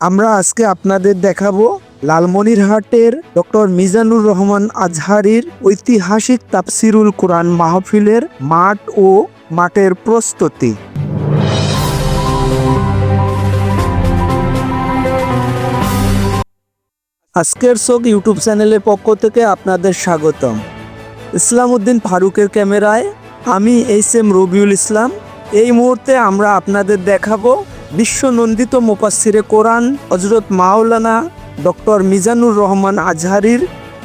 আমরা আজকে আপনাদের দেখাবো লালমনিরহাটের ডক্টর মিজানুর রহমান আজহারির ঐতিহাসিক তাফসিরুল কোরআন মাহফিলের মাঠ ও মাঠের প্রস্তুতি। আজকের শোক ইউটিউব চ্যানেলের পক্ষ থেকে আপনাদের স্বাগতম। ইসলাম উদ্দিন ফারুকের ক্যামেরায় আমি এইচ এম রবিউল ইসলাম। এই মুহূর্তে আমরা আপনাদের দেখাবো বিশ্বনন্দিত মুপাসিরে কোরআন হজরত মাওলানা ডক্টর মিজানুর রহমান আজহারির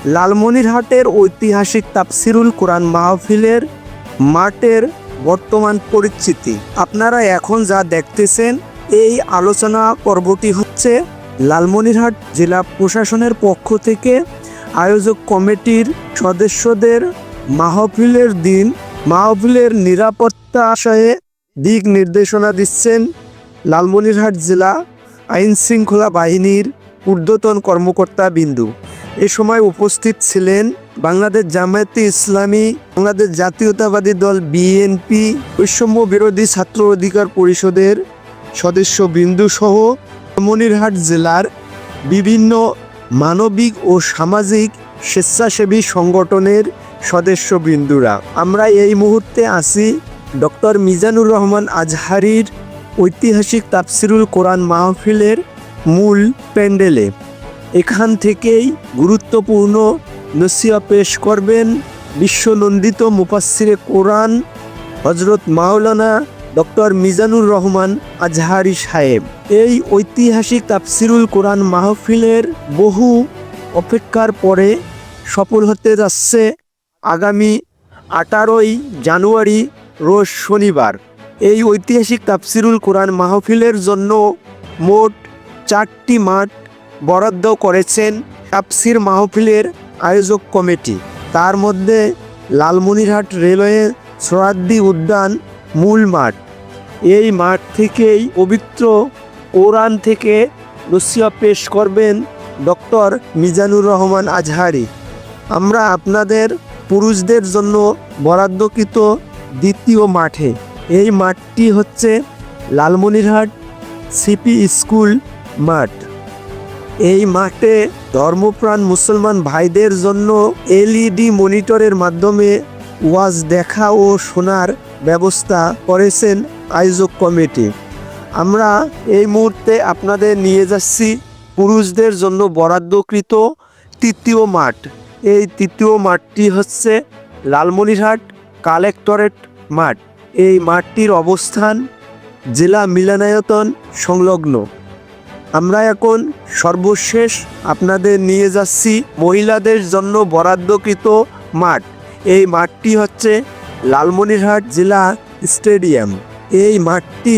লালমনিরহাটের ঐতিহাসিক তাফসিরুল কোরআন মাহফিলের মাঠের বর্তমান পরিচিতি আপনারা এখন যা দেখতেছেন, এই আলোচনা পর্বটি হচ্ছে লালমনিরহাট জেলা প্রশাসনের পক্ষ থেকে আয়োজক কমিটির সদস্যদের মাহফিলের দিন। মাহফিলের নিরাপত্তা আশয়ে দিক নির্দেশনা দিচ্ছেন লালমনিরহাট জেলা আইন শৃঙ্খলা বাহিনীর ঊর্ধ্বতন কর্মকর্তা বিন্দু। এ সময় উপস্থিত ছিলেন বাংলাদেশ জামায়াতে ইসলামী, বাংলাদেশ জাতীয়তাবাদী দল বিএনপি বৈষম্য বিরোধী ছাত্র অধিকার পরিষদের সদস্য বিন্দু সহ মনিরহাট জেলার বিভিন্ন মানবিক ও সামাজিক স্বেচ্ছাসেবী সংগঠনের সদস্য বিন্দুরা আমরা এই মুহূর্তে আছি ডক্টর মিজানুর রহমান আজহারির ঐতিহাসিক তাফসিরুল কোরআন মাহফিলের মূল প্যান্ডেলে এখান থেকেই গুরুত্বপূর্ণ নসিয়া পেশ করবেন বিশ্বনন্দিত মুফাসসিরে কোরআন হজরত মাওলানা ডক্টর মিজানুর রহমান আজহারি সাহেব। এই ঐতিহাসিক তাফসিরুল কোরআন মাহফিলের বহু অপেক্ষার পরে সফল হতে যাচ্ছে আগামী আঠারোই জানুয়ারি রোজ শনিবার। এই ঐতিহাসিক তাফসিরুল কোরআন মাহফিলের জন্য মোট চারটি মাঠ বরাদ্দ করেছেন তাফসির মাহফিলের আয়োজক কমিটি। তার মধ্যে লালমনিরহাট রেলওয়ে সোহরাদ্দি উদ্যান মূল মাঠ। এই মাঠ থেকেই পবিত্র কোরআন থেকে রসিয়া পেশ করবেন ডক্টর মিজানুর রহমান আজহারি। আমরা আপনাদের পুরুষদের জন্য বরাদ্দকৃত দ্বিতীয় মাঠে এই মাঠটি হচ্ছে লালমনিরহাট সিপি স্কুল মাঠ। এই মাঠে ধর্মপ্রাণ মুসলমান ভাইদের জন্য এলইডি মনিটরের মাধ্যমে ওয়াজ দেখা ও শোনার ব্যবস্থা করেছেন আয়োজক কমিটি। আমরা এই মুহূর্তে আপনাদের নিয়ে যাচ্ছি পুরুষদের জন্য বরাদ্দকৃত তৃতীয় মাঠ। এই তৃতীয় মাঠটি হচ্ছে লালমনিরহাট কালেক্টরেট মাঠ। এই মাঠটির অবস্থান জেলা মিলনায়তন সংলগ্ন। আমরা এখন সর্বশেষ আপনাদের নিয়ে যাচ্ছি মহিলাদের জন্য বরাদ্দকৃত মাঠ। এই মাঠটি হচ্ছে লালমনিরহাট জেলা স্টেডিয়াম। এই মাঠটি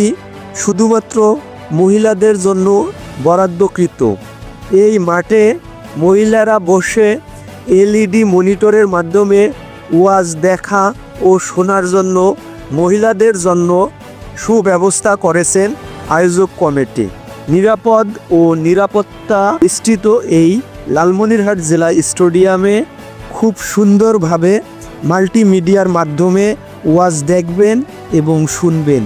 শুধুমাত্র মহিলাদের জন্য বরাদ্দকৃত। এই মাঠে মহিলারা বসে এলইডি মনিটরের মাধ্যমে ওয়াজ দেখা ও শোনার জন্য মহিলাদের জন্য সুব্যবস্থা করেছেন আয়োজক কমিটি। নিরাপদ ও নিরাপত্তা বিস্তৃত এই লালমনিরহাট জেলা স্টেডিয়ামে খুব সুন্দরভাবে মাল্টিমিডিয়ার মাধ্যমে ওয়াজ দেখবেন এবং শুনবেন।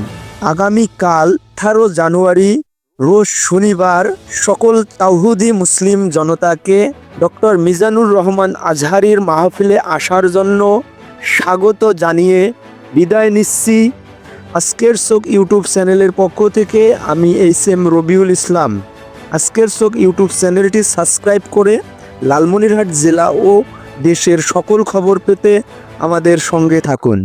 আগামীকাল আঠারো জানুয়ারি, রোজ শনিবার, সকল তাওহুদি মুসলিম জনতাকে ডক্টর মিজানুর রহমান আজহারির মাহফিলে আসার জন্য স্বাগত জানিয়ে বিদায় নিচ্ছি। আজকের শোক ইউটিউব চ্যানেলের পক্ষ থেকে আমি এইচ এম রবিউল ইসলাম। আজকের শোক ইউটিউব চ্যানেলটি সাবস্ক্রাইব করে লালমনিরহাট জেলা ও দেশের সকল খবর পেতে আমাদের সঙ্গে থাকুন।